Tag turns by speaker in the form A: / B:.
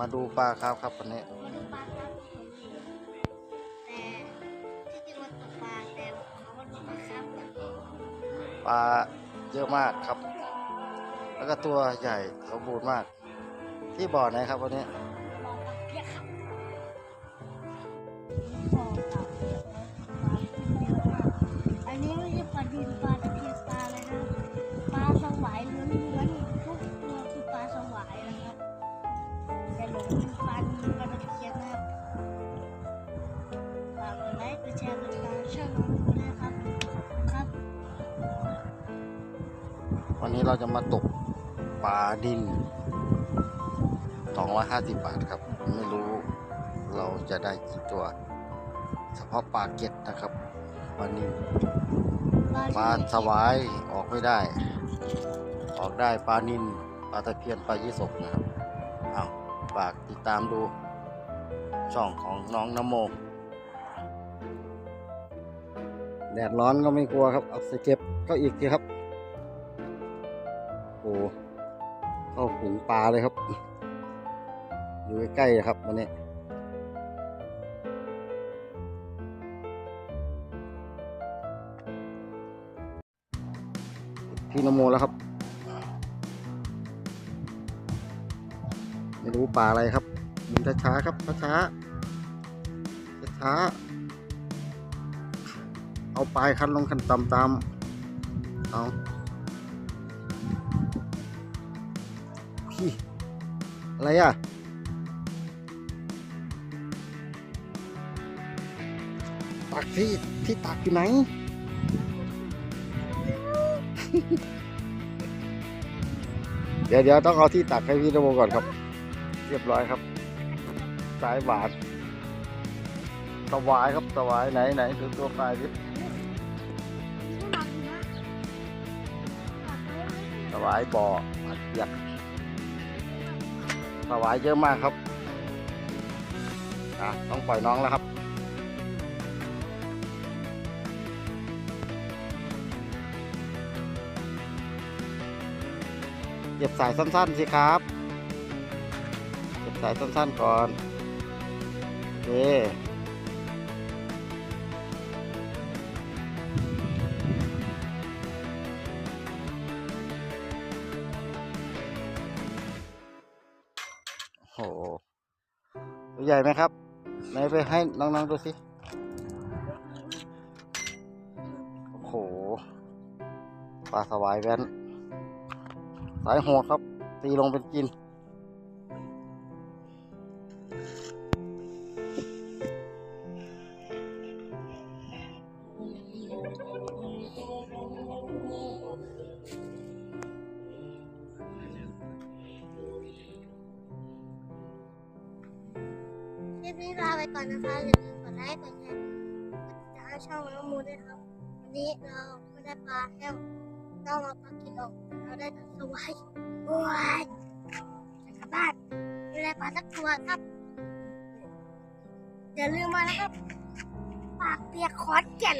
A: มาดูปลาครับครับวันนี้
B: มาดูปลาครับแต่ที่จริงมันตกปลาแต่เขาก็ตกปลาครับ
A: ปลาเยอะมากครับ แล้วก็ตัวใหญ่สมบูรณ์มาก ที่บ่อไหนครับวันนี้
B: บอกว่าเยอะครับอันนี้ไม่ใช่ปลาดินปลา ไลค์ กดแชร์ กดติดตามช่องน้องดูด้วยครับขอบคุณครับ
A: วันนี้เราจะมาตกปลาดิน 250 บาทครับ ไม่รู้เราจะได้กี่ตัว เฉพาะปลาเก็ดนะครับปลานินปลาสวายออกไม่ได้ ออกได้ปลานินปลาตะเพียนปลายี่สกนะครับเอาฝากติดตามดูช่องของน้องนโม แดดร้อนก็ไม่กลัวครับ เอาใส่เก็บก็อีกทีครับ โอ้เข้าฝูงปลาเลยครับ อยู่ใกล้ๆครับวันนี้พี่นโมแล้วครับ ไม่รู้ปลาอะไรครับบินช้าๆครับช้าๆช้าๆ เอาปลายคันลงคันต่ำตามเอาพี่อะไรอะตักที่ที่ตักอยู่ไหนเดี๋ยวเดี๋ยวต้องเอาที่ตักให้พี่นโมก่อนครับ เรียบร้อยครับ สายบาทสวายครับสวายไหนไหนดูตัวปลายดิ สวายบ่อมาเปียกสวายเยอะมากครับอะต้องปล่อยน้องแล้วครับเก็บสายสั้น ๆ สิครับ เก็บสายสั้น ๆ ก่อน โอเค หตัวใหญ่ไหมครับไหนไปให้น้องๆดูสิโอ้โหปลาสวายแว้น สายโหดครับ ตีลงเป็นกิน
B: นี้ลาไปก่อนนะคะอย่าลืมกดไลค์กดแชร์กดติดตามช่องน้องมูด้วยครับ วันนี้เราไม่ได้ปลาแห้วต้องมาปลากิโลเราได้แต่สวายโอ้ยจะกลับบ้านไม่ได้ปลาสักตัวครับอย่าลืมมานะครับ ปากเปียกคอสแก่น